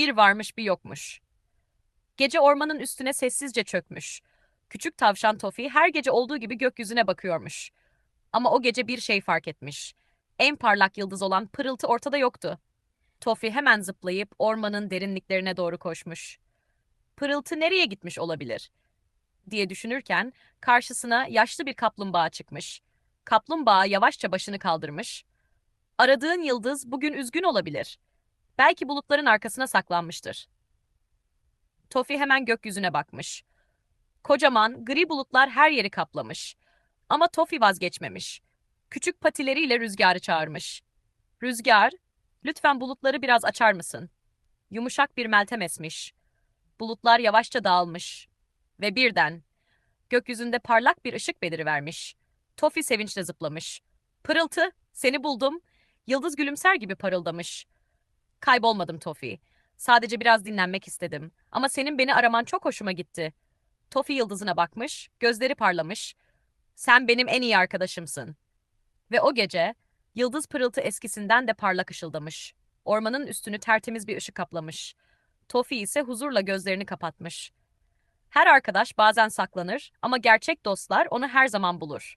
Bir varmış bir yokmuş. Gece ormanın üstüne sessizce çökmüş. Küçük tavşan Tofi her gece olduğu gibi gökyüzüne bakıyormuş. Ama o gece bir şey fark etmiş. En parlak yıldız olan pırıltı ortada yoktu. Tofi hemen zıplayıp ormanın derinliklerine doğru koşmuş. Pırıltı nereye gitmiş olabilir? diye düşünürken karşısına yaşlı bir kaplumbağa çıkmış. Kaplumbağa yavaşça başını kaldırmış. Aradığın yıldız bugün üzgün olabilir. Belki bulutların arkasına saklanmıştır. Tofi hemen gökyüzüne bakmış. Kocaman, gri bulutlar her yeri kaplamış. Ama Tofi vazgeçmemiş. Küçük patileriyle rüzgarı çağırmış. Rüzgar, lütfen bulutları biraz açar mısın? Yumuşak bir meltem esmiş. Bulutlar yavaşça dağılmış. Ve birden, gökyüzünde parlak bir ışık belirivermiş. Tofi sevinçle zıplamış. Pırıltı, seni buldum. Yıldız gülümser gibi parıldamış. Kaybolmadım Tofi. Sadece biraz dinlenmek istedim. Ama senin beni araman çok hoşuma gitti. Tofi yıldızına bakmış, gözleri parlamış. Sen benim en iyi arkadaşımsın. Ve o gece yıldız pırıltı eskisinden de parlak ışıldamış. Ormanın üstünü tertemiz bir ışık kaplamış. Tofi ise huzurla gözlerini kapatmış. Her arkadaş bazen saklanır ama gerçek dostlar onu her zaman bulur.